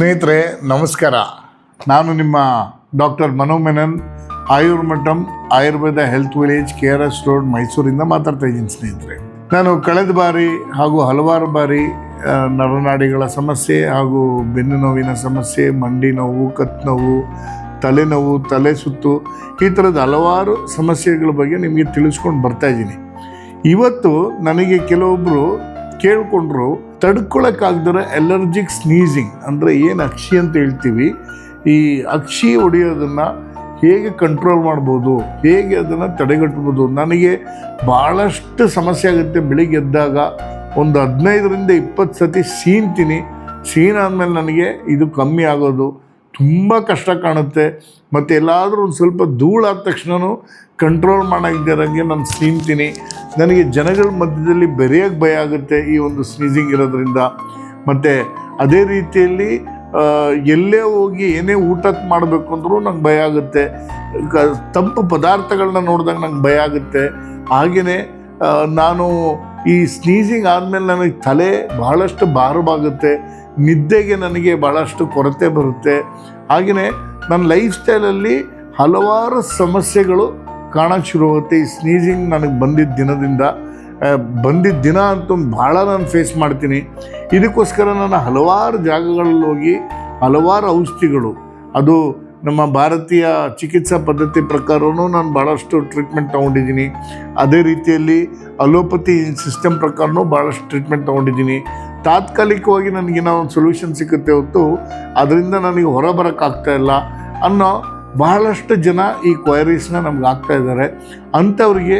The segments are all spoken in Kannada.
ಸ್ನೇಹಿತರೆ, ನಮಸ್ಕಾರ. ನಾನು ನಿಮ್ಮ doctor Manomenon Ayurmatam Ayurveda health village, K R S road, ಮೈಸೂರಿಂದ ಮಾತಾಡ್ತಾ ಇದ್ದೀನಿ ಸ್ನೇಹಿತರೆ. ನಾನು ಕಳೆದ ಬಾರಿ ಹಾಗೂ ಹಲವಾರು ಬಾರಿ ನರನಾಡಿಗಳ ಸಮಸ್ಯೆ ಹಾಗೂ ಬೆನ್ನು ನೋವಿನ ಸಮಸ್ಯೆ, ಮಂಡಿ ನೋವು ಕತ್ತು ನೋವು ತಲೆನೋವು ತಲೆ ಸುತ್ತು ಈ ಥರದ ಹಲವಾರು ಸಮಸ್ಯೆಗಳ ಬಗ್ಗೆ ನಿಮಗೆ ತಿಳಿಸ್ಕೊಂಡು ಬರ್ತಾ ಇದ್ದೀನಿ. ಇವತ್ತು ನನಗೆ ಕೆಲವೊಬ್ಬರು ಕೇಳಿಕೊಂಡ್ರು ತಡ್ಕೊಳಕ್ಕಾಗ್ದಿರೋ ಎಲರ್ಜಿಕ್ ಸ್ನೀಸಿಂಗ್ ಅಂದರೆ ಏನು ಅಕ್ಷಿ ಅಂತ ಹೇಳ್ತೀವಿ. ಈ ಅಕ್ಷಿ ಹೊಡೆಯೋದನ್ನು ಹೇಗೆ ಕಂಟ್ರೋಲ್ ಮಾಡ್ಬೋದು, ಹೇಗೆ ಅದನ್ನು ತಡೆಗಟ್ಬೋದು, ನನಗೆ ಭಾಳಷ್ಟು ಸಮಸ್ಯೆ ಆಗುತ್ತೆ ಬೆಳಿಗ್ಗೆ ಎದ್ದಾಗ. ಒಂದು ಹದಿನೈದರಿಂದ ಇಪ್ಪತ್ತು ಸತಿ ಸೀನ್ತೀನಿ ಸೀನ್ ಆದಮೇಲೆ ನನಗೆ ಇದು ಕಮ್ಮಿ ಆಗೋದು. ತುಂಬ ಕಷ್ಟ ಕಾಣುತ್ತೆ. ಮತ್ತು ಎಲ್ಲಾದರೂ ಒಂದು ಸ್ವಲ್ಪ ಧೂಳಾದ ತಕ್ಷಣವೂ ಕಂಟ್ರೋಲ್ ಮಾಡೋಂಗೆ ನಾನು ಸ್ನೀಮ್ತೀನಿ ನನಗೆ ಜನಗಳ ಮಧ್ಯದಲ್ಲಿ ಬೆರೆಯೋಕ್ಕೆ ಭಯ ಆಗುತ್ತೆ ಈ ಒಂದು ಸ್ನೀಸಿಂಗ್ ಇರೋದ್ರಿಂದ. ಮತ್ತು ಅದೇ ರೀತಿಯಲ್ಲಿ ಎಲ್ಲೇ ಹೋಗಿ ಏನೇ ಊಟಕ್ಕೆ ಮಾಡಬೇಕು ಅಂದರೂ ನಂಗೆ ಭಯ ಆಗುತ್ತೆ. ತಂಪು ಪದಾರ್ಥಗಳನ್ನ ನೋಡಿದಾಗ ನಂಗೆ ಭಯ ಆಗುತ್ತೆ. ಹಾಗೆಯೇ ನಾನು ಈ ಸ್ನೀಸಿಂಗ್ ಆದಮೇಲೆ ನನಗೆ ತಲೆ ಬಹಳಷ್ಟು ಭಾರವಾಗುತ್ತೆ. ನಿದ್ದೆಗೆ ನನಗೆ ಭಾಳಷ್ಟು ಕೊರತೆ ಬರುತ್ತೆ. ಹಾಗೆಯೇ ನನ್ನ ಲೈಫ್ ಸ್ಟೈಲಲ್ಲಿ ಹಲವಾರು ಸಮಸ್ಯೆಗಳು ಕಾಣಕ್ಕೆ ಶುರುವಾಗುತ್ತೆ. ಈ ಸ್ನೀಸಿಂಗ್ ನನಗೆ ಬಂದಿದ್ದ ದಿನದಿಂದ ಬಂದಿದ್ದ ದಿನ ಅಂತೂ ಭಾಳ ನಾನು ಫೇಸ್ ಮಾಡ್ತೀನಿ. ಇದಕ್ಕೋಸ್ಕರ ನಾನು ಹಲವಾರು ಜಾಗಗಳಲ್ಲಿ ಹೋಗಿ ಹಲವಾರು ಔಷಧಿಗಳು, ಅದು ನಮ್ಮ ಭಾರತೀಯ ಚಿಕಿತ್ಸಾ ಪದ್ಧತಿ ಪ್ರಕಾರವೂ ನಾನು ಭಾಳಷ್ಟು ಟ್ರೀಟ್ಮೆಂಟ್ ತೊಗೊಂಡಿದ್ದೀನಿ. ಅದೇ ರೀತಿಯಲ್ಲಿ ಅಲೋಪತಿ ಸಿಸ್ಟಮ್ ಪ್ರಕಾರನೂ ಭಾಳಷ್ಟು ಟ್ರೀಟ್ಮೆಂಟ್ ತೊಗೊಂಡಿದ್ದೀನಿ. ತಾತ್ಕಾಲಿಕವಾಗಿ ನನಗೆ ಒಂದು ಸೊಲ್ಯೂಷನ್ ಸಿಗುತ್ತೆ ಹೊತ್ತು ಅದರಿಂದ ನನಗೆ ಹೊರ ಬರೋಕ್ಕಾಗ್ತಾ ಇಲ್ಲ ಅನ್ನೋ ಬಹಳಷ್ಟು ಜನ ಈ ಕ್ವೈರೀಸ್ನ ನಮ್ಗೆ ಆಗ್ತಾ ಇದ್ದಾರೆ. ಅಂಥವ್ರಿಗೆ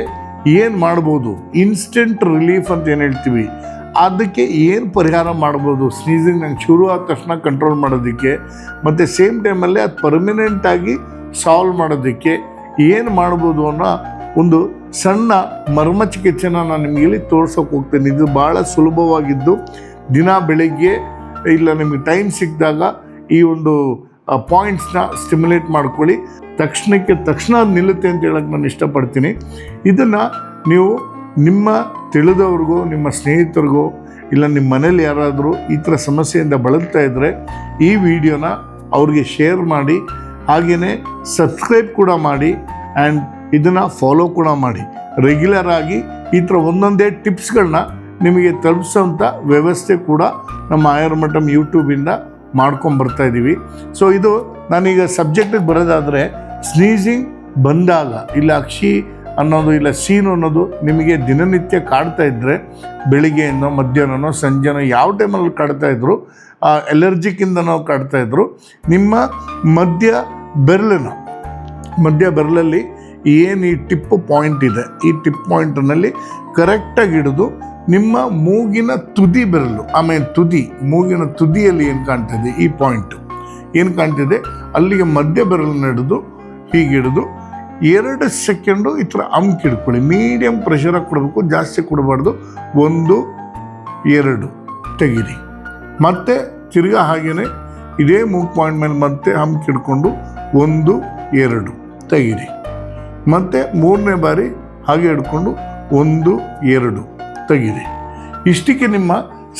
ಏನು ಮಾಡ್ಬೋದು? ಇನ್ಸ್ಟೆಂಟ್ ರಿಲೀಫ್ ಅಂತ ಏನು ಹೇಳ್ತೀವಿ? ಅದಕ್ಕೆ ಏನು ಪರಿಹಾರ ಮಾಡ್ಬೋದು? ಸ್ನೀಸಿಂಗ್ ನಂಗೆ ಶುರು ಆದ ತಕ್ಷಣ ಕಂಟ್ರೋಲ್ ಮಾಡೋದಕ್ಕೆ, ಮತ್ತು ಸೇಮ್ ಟೈಮಲ್ಲಿ ಅದು ಪರ್ಮನೆಂಟಾಗಿ ಸಾಲ್ವ್ ಮಾಡೋದಕ್ಕೆ ಏನು ಮಾಡ್ಬೋದು ಅನ್ನೋ ಒಂದು ಸಣ್ಣ ಮರ್ಮ ಚಿಕಿತ್ಸೆನ ನಾನು ನಿಮಗೆ ಇಲ್ಲಿ ತೋರ್ಸೋಕೆ ಹೋಗ್ತೇನೆ. ಇದು ಭಾಳ ಸುಲಭವಾಗಿದ್ದು. ದಿನ ಬೆಳಗ್ಗೆ ಇಲ್ಲ ನಿಮಗೆ ಟೈಮ್ ಸಿಕ್ಕಿದಾಗ ಈ ಒಂದು ಪಾಯಿಂಟ್ಸ್ನ ಸ್ಟಿಮ್ಯುಲೇಟ್ ಮಾಡ್ಕೊಳ್ಳಿ. ತಕ್ಷಣಕ್ಕೆ, ತಕ್ಷಣ ಅದು ನಿಲ್ಲುತ್ತೆ ಅಂತ ಹೇಳಕ್ಕೆ ನಾನು ಇಷ್ಟಪಡ್ತೀನಿ. ಇದನ್ನು ನೀವು ನಿಮ್ಮ ತಿಳಿದವ್ರಿಗೂ, ನಿಮ್ಮ ಸ್ನೇಹಿತರಿಗೂ, ಇಲ್ಲ ನಿಮ್ಮ ಮನೇಲಿ ಯಾರಾದರೂ ಈ ಥರ ಸಮಸ್ಯೆಯಿಂದ ಬಳಲ್ತಾ ಇದ್ದರೆ ಈ ವಿಡಿಯೋನ ಅವ್ರಿಗೆ ಶೇರ್ ಮಾಡಿ ಹಾಗೆಯೇ ಸಬ್ಸ್ಕ್ರೈಬ್ ಕೂಡ ಮಾಡಿ ಆ್ಯಂಡ್ ಇದನ್ನು ಫಾಲೋ ಕೂಡ ಮಾಡಿ. ರೆಗ್ಯುಲರ್ ಆಗಿ ಈ ಥರ ಒಂದೊಂದೇ ಟಿಪ್ಸ್ಗಳನ್ನ ನಿಮಗೆ ತಲುಪಿಸೋಂಥ ವ್ಯವಸ್ಥೆ ಕೂಡ ನಮ್ಮ ಆಯುರ್ಮಠಂ ಯೂಟ್ಯೂಬಿಂದ ಮಾಡ್ಕೊಂಬರ್ತಾ ಇದ್ದೀವಿ ಸೊ ಇದು ನಾನೀಗ ಸಬ್ಜೆಕ್ಟಿಗೆ ಬರೋದಾದರೆ ಸ್ನೀಸಿಂಗ್ ಬಂದಾಗ, ಇಲ್ಲ ಅಕ್ಷಿ ಅನ್ನೋದು, ಇಲ್ಲ ಸೀನು ಅನ್ನೋದು ನಿಮಗೆ ದಿನನಿತ್ಯ ಕಾಡ್ತಾ ಇದ್ದರೆ ಬೆಳಿಗ್ಗೆಯಿಂದ ಮಧ್ಯಾಹ್ನನೋ ಸಂಜೆನೋ ಯಾವ ಟೈಮಲ್ಲಿ ಕಾಡ್ತಾ ಇದ್ರು ಎಲರ್ಜಿಕ್ಕಿಂದನೋ ಕಾಡ್ತಾ ಇದ್ರು, ನಿಮ್ಮ ಮಧ್ಯ ಬೆರಳಿನ, ಮಧ್ಯ ಬೆರಳಲ್ಲಿ ಏನು ಈ ಟಿಪ್ ಪಾಯಿಂಟ್ ಇದೆ, ಈ ಟಿಪ್ ಪಾಯಿಂಟ್ನಲ್ಲಿ ಕರೆಕ್ಟಾಗಿ ಹಿಡಿದು ನಿಮ್ಮ ಮೂಗಿನ ತುದಿ ಬೆರಳು ಆಮೇಲೆ ತುದಿ, ಮೂಗಿನ ತುದಿಯಲ್ಲಿ ಏನು ಕಾಣ್ತಿದೆ? ಈ ಪಾಯಿಂಟು ಏನು ಕಾಣ್ತಿದೆ? ಅಲ್ಲಿಗೆ ಮಧ್ಯ ಬೆರಳನ್ನ ಹಿಡಿದು ಹೀಗೆ ಹಿಡಿದು, ಎರಡು ಸೆಕೆಂಡು ಈ ಥರ ಅಂಕ್ ಹಿಡ್ಕೊಳ್ಳಿ. ಮೀಡಿಯಮ್ ಪ್ರೆಷರಾಗಿ ಕೊಡಬೇಕು, ಜಾಸ್ತಿ ಕೊಡಬಾರ್ದು. ಒಂದು, ಎರಡು, ತೆಗೀರಿ. ಮತ್ತೆ ತಿರ್ಗಾ ಹಾಗೇ ಇದೇ ಮೂಗ್ ಪಾಯಿಂಟ್ ಮೇಲೆ ಮತ್ತೆ ಹಂಪ್ ಹಿಡ್ಕೊಂಡು, ಒಂದು, ಎರಡು, ತೆಗೀರಿ. ಮತ್ತೆ ಮೂರನೇ ಬಾರಿ ಹಾಗೆ ಹಿಡ್ಕೊಂಡು, ಒಂದು, ಎರಡು. ತೆಗೀರಿ ಇಷ್ಟಕ್ಕೆ ನಿಮ್ಮ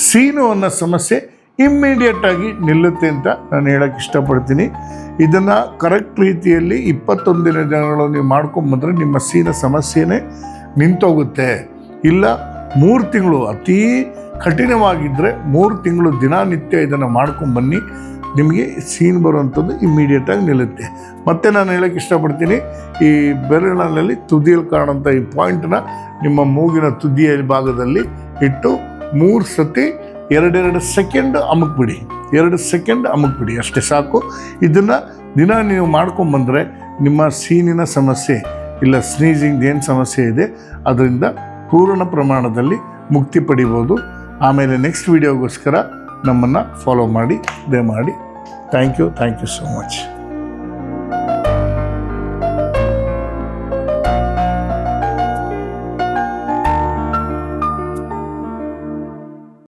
ಸೀನು ಅನ್ನೋ ಸಮಸ್ಯೆ ಇಮ್ಮಿಡಿಯೇಟಾಗಿ ನಿಲ್ಲುತ್ತೆ ಅಂತ ನಾನು ಹೇಳೋಕ್ಕೆ ಇಷ್ಟಪಡ್ತೀನಿ. ಇದನ್ನು ಕರೆಕ್ಟ್ ರೀತಿಯಲ್ಲಿ ಇಪ್ಪತ್ತೊಂದಿನ ದಿನಗಳು ನೀವು ಮಾಡ್ಕೊಂಬಂದ್ರೆ ನಿಮ್ಮ ಸೀನ ಸಮಸ್ಯೆನೇ ನಿಂತೋಗುತ್ತೆ. ಇಲ್ಲ, ಮೂರು ತಿಂಗಳು ಅತೀ ಕಠಿಣವಾಗಿದ್ದರೆ ಮೂರು ತಿಂಗಳು ದಿನನಿತ್ಯ ಇದನ್ನು ಮಾಡ್ಕೊಂಬನ್ನಿ ನಿಮಗೆ ಸೀನ್ ಬರುವಂಥದ್ದು ಇಮ್ಮಿಡಿಯೇಟಾಗಿ ನಿಲ್ಲುತ್ತೆ. ಮತ್ತೆ ನಾನು ಹೇಳೋಕ್ಕೆ ಇಷ್ಟಪಡ್ತೀನಿ, ಈ ಬೆರಳಿನಲ್ಲಿ ತುದಿಯಲ್ಲಿ ಕಾಣುವಂಥ ಈ ಪಾಯಿಂಟನ್ನ ನಿಮ್ಮ ಮೂಗಿನ ತುದಿಯ ಭಾಗದಲ್ಲಿ ಇಟ್ಟು ಮೂರು ಸತಿ ಎರಡೆರಡು ಸೆಕೆಂಡ್ ಅಮುಕ್ಬಿಡಿ. ಎರಡು ಸೆಕೆಂಡ್ ಅಮುಕ್ಬಿಡಿ, ಅಷ್ಟೇ ಸಾಕು. ಇದನ್ನು ದಿನ ನೀವು ಮಾಡ್ಕೊಂಬಂದರೆ ನಿಮ್ಮ ಸೀನಿನ ಸಮಸ್ಯೆ ಇಲ್ಲ ಸ್ನೀಜಿಂಗ್ ಏನು ಸಮಸ್ಯೆ ಇದೆ, ಅದರಿಂದ ಪೂರ್ಣ ಪ್ರಮಾಣದಲ್ಲಿ ಮುಕ್ತಿ ಪಡಿಬೋದು. ಆಮೇಲೆ ನೆಕ್ಸ್ಟ್ ವೀಡಿಯೋಗೋಸ್ಕರ ನಮ್ಮನ್ನು ಫಾಲೋ ಮಾಡಿ ದಯಮಾಡಿ thank you thank you so much